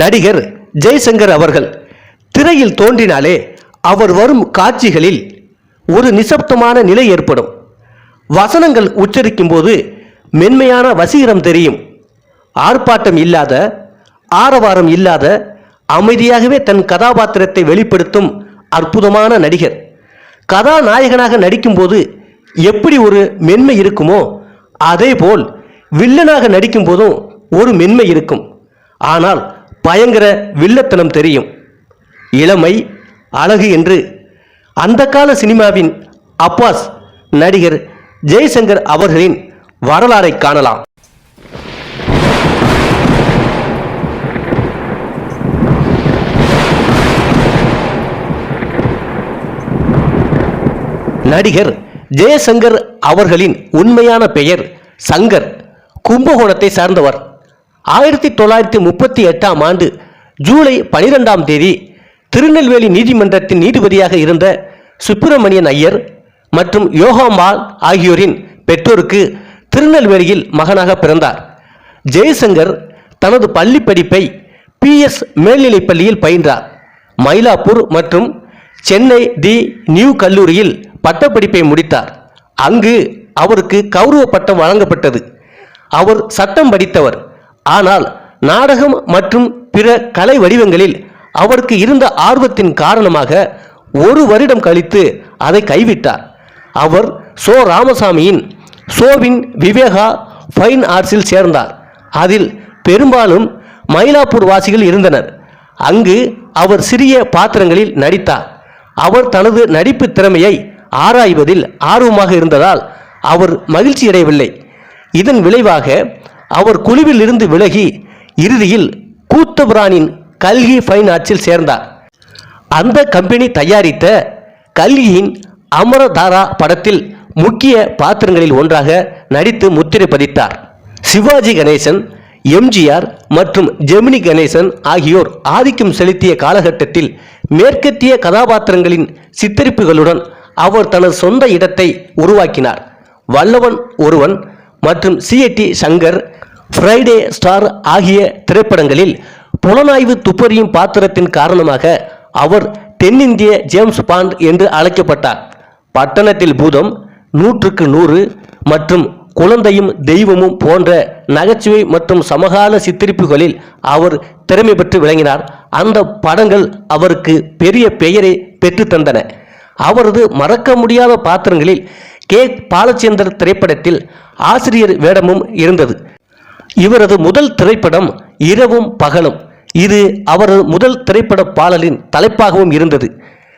நடிகர் ஜெய்சங்கர் அவர்கள் திரையில் தோன்றினாலே அவர் வரும் காட்சிகளில் ஒரு நிசப்தமான நிலை ஏற்படும். வசனங்கள் உச்சரிக்கும் போது மென்மையான வசீகரம் தெரியும். ஆர்ப்பாட்டம் இல்லாத ஆரவாரம் இல்லாத அமைதியாகவே தன் கதாபாத்திரத்தை வெளிப்படுத்தும் அற்புதமான நடிகர். கதாநாயகனாக நடிக்கும்போது எப்படி ஒரு மென்மை இருக்குமோ அதேபோல் வில்லனாக நடிக்கும் போதும் ஒரு மென்மை இருக்கும். ஆனால் பயங்கர வில்லத்தனம் தெரியும். இளமை அழகு என்று அந்த கால சினிமாவின் அப்பாஸ் நடிகர் ஜெய்சங்கர் அவர்களின் வரலாறை காணலாம். நடிகர் ஜெயசங்கர் அவர்களின் உண்மையான பெயர் சங்கர். கும்பகோணத்தை சார்ந்தவர். ஆயிரத்தி தொள்ளாயிரத்தி முப்பத்தி எட்டாம் ஆண்டு ஜூலை பனிரெண்டாம் தேதி திருநெல்வேலி நீதிமன்றத்தின் நீதிபதியாக இருந்த சுப்பிரமணியன் ஐயர் மற்றும் யோகாம்பால் ஆகியோரின் பெற்றோருக்கு திருநெல்வேலியில் மகனாக பிறந்தார். ஜெயசங்கர் தனது பள்ளி படிப்பை பி எஸ் மேல்நிலைப் பள்ளியில் பயின்றார். மயிலாப்பூர் மற்றும் சென்னை தி நியூ கல்லூரியில் பட்டப்படிப்பை முடித்தார். அங்கு அவருக்கு கௌரவ பட்டம் வழங்கப்பட்டது. அவர் சட்டம் படித்தவர். ஆனால் நாடகம் மற்றும் பிற கலை வடிவங்களில் அவருக்கு இருந்த ஆர்வத்தின் காரணமாக ஒரு வருடம் கழித்து அதை கைவிட்டார். அவர் சோ ராமசாமியின் சோவின் விவேகா ஃபைன் ஆர்ட்ஸில் சேர்ந்தார். அதில் பெரும்பாலும் மயிலாப்பூர் வாசிகள் இருந்தனர். அங்கு அவர் சிறிய பாத்திரங்களில் நடித்தார். அவர் தனது நடிப்பு திறமையை ஆராய்வதில் ஆர்வமாக இருந்ததால் அவர் மகிழ்ச்சியடையவில்லை. இதன் விளைவாக அவர் குழுவில் இருந்து விலகி இறுதியில் கூத்தபுரானின் கல்கி ஃபைன் ஆர்ட்ஸில் சேர்ந்தார். அந்த கம்பெனி தயாரித்த கல்கியின் அமரதாரா படத்தில் முக்கிய பாத்திரங்களில் ஒன்றாக நடித்து முத்திரை பதித்தார். சிவாஜி கணேசன் எம்ஜிஆர் மற்றும் ஜெமினி கணேசன் ஆகியோர் ஆதிக்கம் செலுத்திய காலகட்டத்தில் மேற்கத்திய கதாபாத்திரங்களின் சித்தரிப்புகளுடன் அவர் தனது சொந்த இடத்தை உருவாக்கினார். வல்லவன் ஒருவன் மற்றும் சிஐடி சங்கர் ஃப்ரைடே ஸ்டார் ஆகிய திரைப்படங்களில் புலனாய்வு துப்பறியும் பாத்திரத்தின் காரணமாக அவர் தென்னிந்திய ஜேம்ஸ் பாண்ட் என்று அழைக்கப்பட்டார். பட்டணத்தில் பூதம் நூற்றுக்கு நூறு மற்றும் குழந்தையும் தெய்வமும் போன்ற நகைச்சுவை மற்றும் சமகால சித்தரிப்புகளில் அவர் திறமை பெற்று விளங்கினார். அந்த படங்கள் அவருக்கு பெரிய பெயரை பெற்றுத்தந்தன. அவரது மறக்க முடியாத பாத்திரங்களில் கே. பாலச்சந்தர் திரைப்படத்தில் ஆசிரியர் வேடமும் இருந்தது. இவரது முதல் திரைப்படம் இரவும் பகலும். இது அவரது முதல் திரைப்பட பாடலின் தலைப்பாகவும் இருந்தது.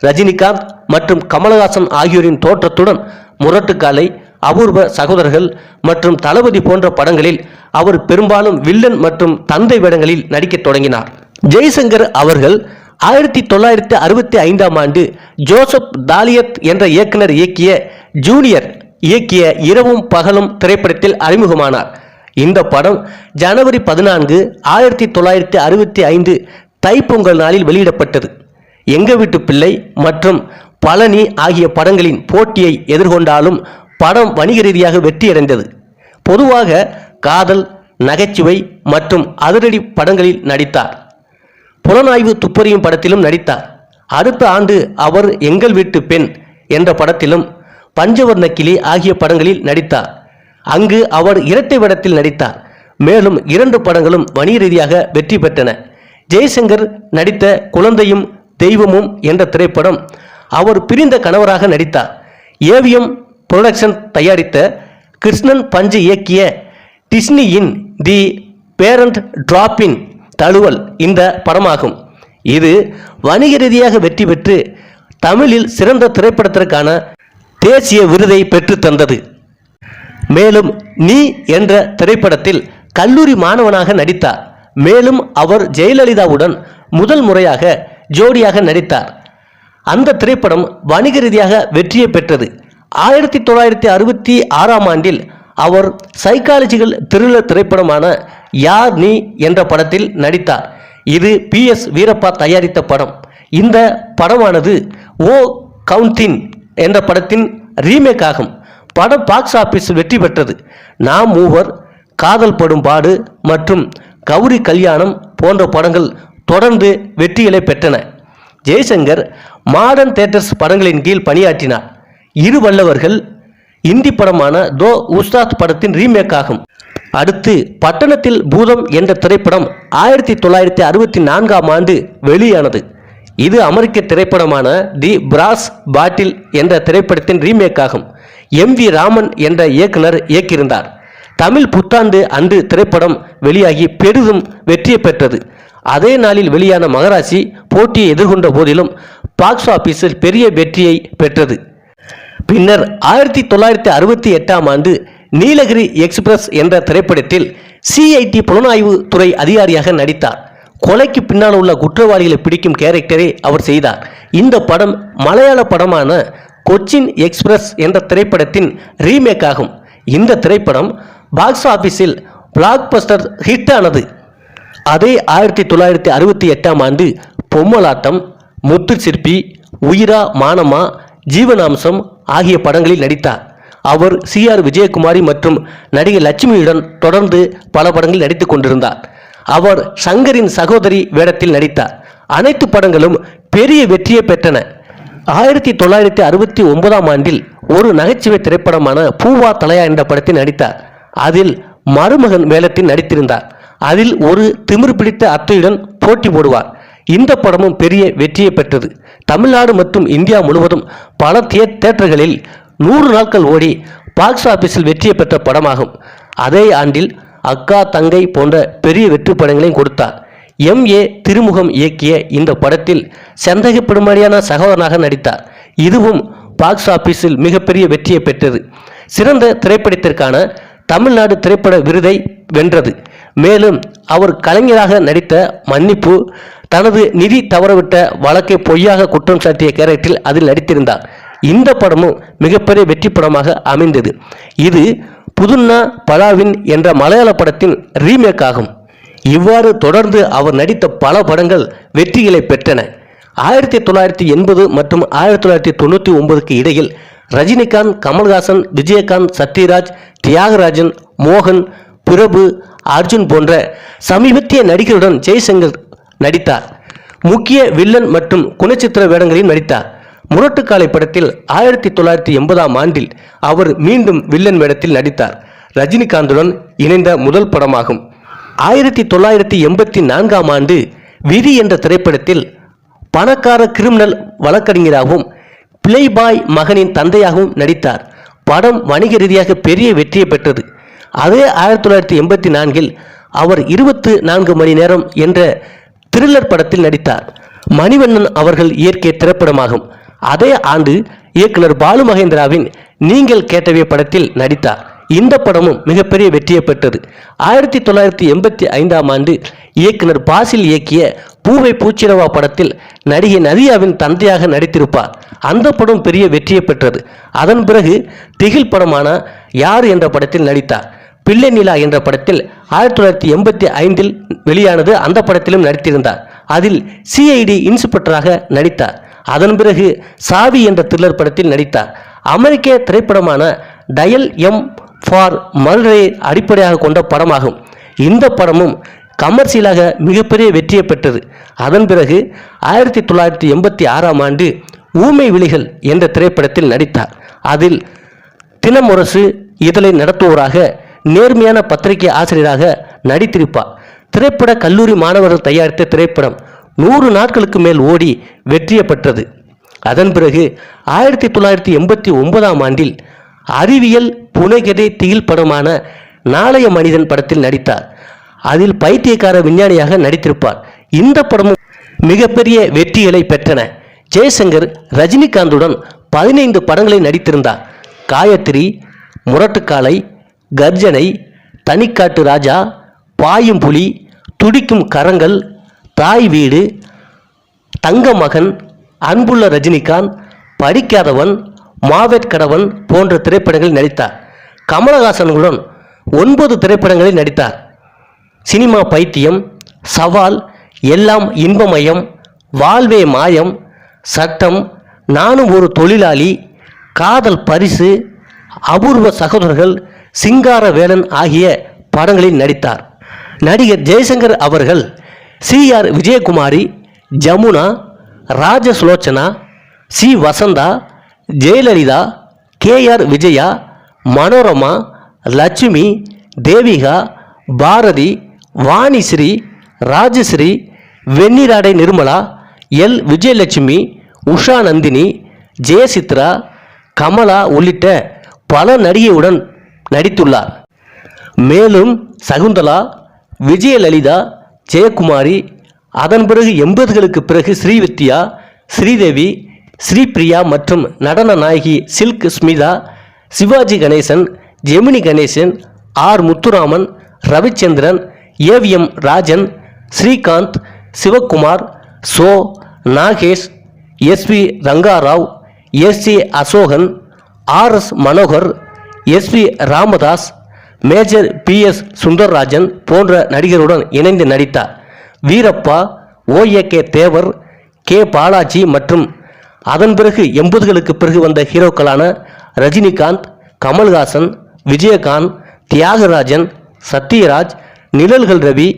ரஜினிகாந்த் மற்றும் கமலஹாசன் ஆகியோரின் தோற்றத்துடன் முரட்டுக்காலை அபூர்வ சகோதரர்கள் மற்றும் தளபதி போன்ற படங்களில் அவர் பெரும்பாலும் வில்லன் மற்றும் தந்தை வேடங்களில் நடிக்கத் தொடங்கினார். ஜெய்சங்கர் அவர்கள் ஆயிரத்தி தொள்ளாயிரத்தி அறுபத்தி ஐந்தாம் ஆண்டு ஜோசப் தாலியத் என்ற இயக்குனர் இயக்கிய ஜூனியர் இயக்கிய இரவும் பகலும் திரைப்படத்தில் அறிமுகமானார். இந்த படம் ஜனவரி பதினான்கு ஆயிரத்தி தொள்ளாயிரத்தி அறுபத்தி ஐந்து தைப்பொங்கல் நாளில் வெளியிடப்பட்டது. எங்க வீட்டு பிள்ளை மற்றும் பழனி ஆகிய படங்களின் போட்டியை எதிர்கொண்டாலும் படம் வணிக ரீதியாக வெற்றியடைந்தது. பொதுவாக காதல் நகைச்சுவை மற்றும் அதிரடி படங்களில் நடித்தார். புலனாய்வு துப்பறியும் படத்திலும் நடித்தார். அடுத்த ஆண்டு அவர் எங்கள் வீட்டு பெண் என்ற படத்திலும் பஞ்சவர்ண கிளி ஆகிய படங்களில் நடித்தார். அங்கு அவர் இரட்டை வேடத்தில் நடித்தார். மேலும் இரண்டு படங்களும் வணிக ரீதியாக வெற்றி பெற்றன. ஜெய்சங்கர் நடித்த குழந்தையும் தெய்வமும் என்ற திரைப்படம் அவர் பிரிந்த கணவராக நடித்தார். ஏவிஎம் புரொடக்ஷன் தயாரித்த கிருஷ்ணன் பஞ்சு இயக்கிய டிஸ்னியின் தி பேரண்ட் டிராப்பின் தழுவல் இந்த படமாகும். இது வணிக ரீதியாக வெற்றி பெற்று தமிழில் சிறந்த திரைப்படத்திற்கான தேசிய விருதை பெற்று தந்தது. மேலும் நீ என்ற திரைப்படத்தில் கல்லூரி மாணவனாக நடித்தார். மேலும் அவர் ஜெயலலிதாவுடன் முதல் முறையாக ஜோடியாக நடித்தார். அந்த திரைப்படம் வணிக ரீதியாக வெற்றியை பெற்றது. ஆயிரத்தி தொள்ளாயிரத்தி அறுபத்தி ஆறாம் ஆண்டில் அவர் சைக்காலஜிக்கல் த்ரில்லர் திரைப்படமான யார் நீ என்ற படத்தில் நடித்தார். இது பி எஸ் வீரப்பா தயாரித்த படம். இந்த படமானது ஓ கவுண்டின் என்ற படத்தின் ரீமேக் ஆகும் படம் பாக்ஸ் ஆஃபீஸ் வெற்றி பெற்றது. நாம் மூவர் காதல் படும் பாடு மற்றும் கௌரி கல்யாணம் போன்ற படங்கள் தொடர்ந்து வெற்றிகளை பெற்றன. ஜெய்சங்கர் மாடர்ன் தேட்டர்ஸ் படங்களின் கீழ் பணியாற்றினார். இரு வல்லவர்கள் இந்தி படமான தோ உஸ்தாத் படத்தின் ரீமேக் ஆகும் அடுத்து பட்டணத்தில் பூதம் என்ற திரைப்படம் ஆயிரத்தி தொள்ளாயிரத்தி அறுபத்தி நான்காம் ஆண்டு வெளியானது. இது அமெரிக்க திரைப்படமான தி பிராஸ் பாட்டில் என்ற திரைப்படத்தின் ரீமேக் ஆகும் எம் வி ராமன் என்ற இயக்குனர் இயக்கியிருந்தார். தமிழ் புத்தாண்டு அன்று திரைப்படம் வெளியாகி பெரிதும் வெற்றியை பெற்றது. அதே நாளில் வெளியான மகராசி போட்டியை எதிர்கொண்ட போதிலும் பாக்ஸ் ஆபீஸில் பெரிய வெற்றியை பெற்றது. பின்னர் ஆயிரத்தி தொள்ளாயிரத்தி அறுபத்தி எட்டாம் ஆண்டு நீலகிரி எக்ஸ்பிரஸ் என்ற திரைப்படத்தில் சிஐடி புலனாய்வு துறை அதிகாரியாக நடித்தார். கொலைக்கு பின்னால் உள்ள குற்றவாளிகளை பிடிக்கும் கேரக்டரை அவர் செய்தார். இந்த படம் மலையாள படமான கொச்சின் எக்ஸ்பிரஸ் என்ற திரைப்படத்தின் ரீமேக் ஆகும். இந்த திரைப்படம் பாக்ஸ் ஆஃபீஸில் பிளாக் பஸ்டர் ஹிட் ஆனது. அதே ஆயிரத்தி தொள்ளாயிரத்தி அறுபத்தி எட்டாம் ஆண்டு பொம்மலாட்டம் முத்து சிற்பி உயிரா மானமா ஜீவனாம்சம் ஆகிய படங்களில் நடித்தார். அவர் சி ஆர் விஜயகுமாரி மற்றும் நடிகை லட்சுமியுடன் தொடர்ந்து பல படங்களில் நடித்துக் கொண்டிருந்தார். அவர் சங்கரின் சகோதரி வேடத்தில் நடித்தார். அனைத்து படங்களும் பெரிய வெற்றியை பெற்றன. ஆயிரத்தி தொள்ளாயிரத்தி அறுபத்தி ஒன்பதாம் ஆண்டில் ஒரு நகைச்சுவை திரைப்படமான பூவா தலையா என்ற படத்தில் நடித்தார். அதில் மருமகன் வேலத்தில் நடித்திருந்தார். அதில் ஒரு திமிர் பிடித்த அத்தையுடன் போட்டி போடுவார். இந்த படமும் பெரிய வெற்றியை பெற்றது. தமிழ்நாடு மற்றும் இந்தியா முழுவதும் பல தியேட்டர்களில் நூறு நாட்கள் ஓடி பாக்ஸ் ஆபீஸில் வெற்றியை பெற்ற படமாகும். அதே ஆண்டில் அக்கா தங்கை போன்ற பெரிய வெற்றி படங்களையும் கொடுத்தார். எம். ஏ. திருமுகம் இயக்கிய இந்த படத்தில் சந்தேகப்படும்படியான சகோதரனாக நடித்தார். இதுவும் பாக்ஸ் ஆபீஸில் மிகப்பெரிய வெற்றியை பெற்றது. சிறந்த திரைப்படத்திற்கான தமிழ்நாடு திரைப்பட விருதை வென்றது. மேலும் அவர் கலைஞராக நடித்த மன்னிப்பு தனது நிதி தவறவிட்ட வழக்கை பொய்யாக குற்றம் சாட்டிய கேரக்டரில் அதில் நடித்திருந்தார். இந்த படமும் மிகப்பெரிய வெற்றி படமாக அமைந்தது. இது புதுன்னா பலாவின் என்ற மலையாள படத்தின் ரீமேக் ஆகும். இவ்வாறு தொடர்ந்து அவர் நடித்த பல படங்கள் வெற்றிகளை பெற்றன. ஆயிரத்தி தொள்ளாயிரத்தி எண்பது மற்றும் ஆயிரத்தி தொள்ளாயிரத்தி தொண்ணூற்றி ஒன்பதுக்கு இடையில் ரஜினிகாந்த் கமல்ஹாசன் விஜயகாந்த் சத்யராஜ் தியாகராஜன் மோகன் பிரபு அர்ஜுன் போன்ற சமீபத்திய நடிகருடன் ஜெய்சங்கர் நடித்தார். முக்கிய வில்லன் மற்றும் குணச்சித்திர வேடங்களில் நடித்தார். முரட்டுக்காலை படத்தில் ஆயிரத்தி தொள்ளாயிரத்தி எண்பதாம் ஆண்டில் அவர் மீண்டும் வில்லன் வேடத்தில் நடித்தார். ரஜினிகாந்துடன் இணைந்த முதல் படமாகும். ஆயிரத்தி தொள்ளாயிரத்தி எண்பத்தி நான்காம் ஆண்டு விதி என்ற திரைப்படத்தில் பணக்கார கிரிமினல் வழக்கறிஞராகவும் பிளேபாய் மகனின் தந்தையாகவும் நடித்தார். படம் வணிக ரீதியாக பெரிய வெற்றியை பெற்றது. அதே ஆயிரத்தி தொள்ளாயிரத்தி எண்பத்தி நான்கில் அவர் இருபத்து நான்கு மணி நேரம் என்ற த்ரில்லர் படத்தில் நடித்தார். மணிவண்ணன் அவர்கள் இயற்கை திரைப்படமாகும். அதே ஆண்டு இயக்குனர் பாலு மகேந்திராவின் நீங்கள் கேட்டவே படத்தில் நடித்தார். இந்த படமும் மிகப்பெரிய வெற்றியை பெற்றது. ஆயிரத்தி தொள்ளாயிரத்தி எண்பத்தி ஐந்தாம் ஆண்டு இயக்குனர் பாசில் இயக்கிய பூவை பூச்சிரவா படத்தில் நடிகை நதியாவின் தந்தையாக நடித்திருப்பார். அந்த படம் பெரிய வெற்றியை பெற்றது. அதன் பிறகு திகில் படமான யார் என்ற படத்தில் நடித்தார். பிள்ளை நிலா என்ற படத்தில் ஆயிரத்தி தொள்ளாயிரத்தி எண்பத்தி ஐந்தில் வெளியானது அந்த படத்திலும் நடித்திருந்தார். அதில் சிஐடி இன்ஸ்பெக்டராக நடித்தார். அதன் பிறகு சாவி என்ற த்ரில்லர் படத்தில் நடித்தார். அமெரிக்க திரைப்படமான டயல் எம் ஃபார் மர்டரை அடிப்படையாக கொண்ட படமாகும். இந்த படமும் கமர்ஷியலாக மிகப்பெரிய வெற்றியை பெற்றது. அதன் பிறகு ஆயிரத்தி தொள்ளாயிரத்தி எண்பத்தி ஆறாம் ஆண்டு ஊமை விழிகள் என்ற திரைப்படத்தில் நடித்தார். அதில் தினமுரசு இதழை நடத்துவோராக நேர்மையான பத்திரிகை ஆசிரியராக நடித்திருப்பார். திரைப்பட கல்லூரி மாணவர்கள் தயாரித்த திரைப்படம் நூறு நாட்களுக்கு மேல் ஓடி வெற்றியை பெற்றது. அதன் பிறகு ஆயிரத்தி தொள்ளாயிரத்தி எண்பத்தி ஒன்பதாம் ஆண்டில் அறிவியல் புனைகதை திகில் படமான நாளைய மனிதன் படத்தில் நடித்தார். அதில் பைத்தியக்கார விஞ்ஞானியாக நடித்திருப்பார். இந்த படமும் மிகப்பெரிய வெற்றிகளை பெற்றன. ஜெயசங்கர் ரஜினிகாந்துடன் பதினைந்து படங்களில் நடித்திருந்தார். காயத்ரி முரட்டுக்காலை கர்ஜனை தனிக்காட்டு ராஜா பாயும் புலி துடிக்கும் கரங்கள் தாய் வீடு தங்க மகன் அன்புள்ள ரஜினிகாந்த் படிக்காதவன் மாவெட் கடவன் போன்ற திரைப்படங்களில் நடித்தார். கமலஹாசனுடன் ஒன்பது திரைப்படங்களில் நடித்தார். சினிமா பைத்தியம் சவால் எல்லாம் இன்பமயம் வாழ்வே மாயம் சட்டம் நானும் ஒரு தொழிலாளி காதல் பரிசு அபூர்வ சகோதரர்கள் சிங்கார வேலன் ஆகிய படங்களில் நடித்தார். நடிகர் ஜெய்சங்கர் அவர்கள் C R Vijayakumari Jamuna Rajasulochana C Vasantha Jayalalithaa K R Vijaya Manorama Lakshmi Devika Bharathi Vanisri Rajasree Venniradai Nirmala L Vijayalakshmi Usha Nandini Jayachitra Kamala உள்ளிட்ட பல நடிகையுடன் நடித்துள்ளார். மேலும் சகுந்தலா விஜயலலிதா ஜெயக்குமாரி அதன் பிறகு எண்பதுகளுக்கு பிறகு ஸ்ரீவித்யா ஸ்ரீதேவி ஸ்ரீபிரியா மற்றும் நடன நாயகி Silk Smitha Sivaji Ganesan Gemini Ganesan R Muthuraman Ravichandran AVM Rajan Srikanth Sivakumar Cho Nagesh SV Rangarao SC Asokan RS Manohar SP Ramadoss major P S Sundarrajan போன்ற நடிகருடன் இணைந்து நடித்தார் வீரப்பா ஓஏகே தேவர் கே. பாலாஜி மற்றும் அதன் பிறகு எண்பதுகளுக்கு பிறகு வந்த ஹீரோக்களான ரஜினிகாந்த் கமல்ஹாசன் விஜயகாந்த் தியாகராஜன் சத்யராஜ் நிழல்கள் ரவி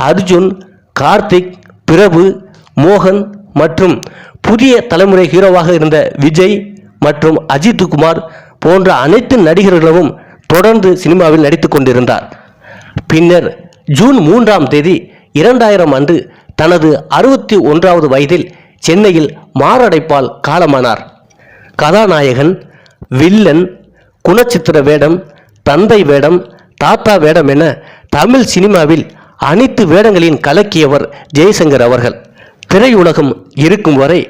அர்ஜுன் கார்த்திக் பிரபு மோகன் மற்றும் புதிய தலைமுறை ஹீரோவாக இருந்த விஜய் மற்றும் அஜித் குமார் போன்ற அனைத்து நடிகர்களும் தொடர்ந்து சினிமாவில் நடித்து கொண்டிருந்தார். பின்னர் ஜூன் மூன்றாம் தேதி இரண்டாயிரம் அன்று தனது அறுபத்தி ஒன்றாவது வயதில் சென்னையில் மாரடைப்பால் காலமானார். கதாநாயகன் வில்லன் குணச்சித்திர வேடம் தந்தை வேடம் தாத்தா வேடம் என தமிழ் சினிமாவில் அனைத்து வேடங்களையும் கலக்கியவர் ஜெய்சங்கர் அவர்கள். திரையுலகம் இருக்கும் வரை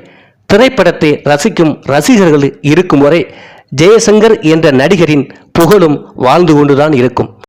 திரைப்படத்தை ரசிக்கும் ரசிகர்கள் இருக்கும் வரை ஜெயசங்கர் என்ற நடிகரின் புகழும் வாழ்ந்து கொண்டுதான் இருக்கும்.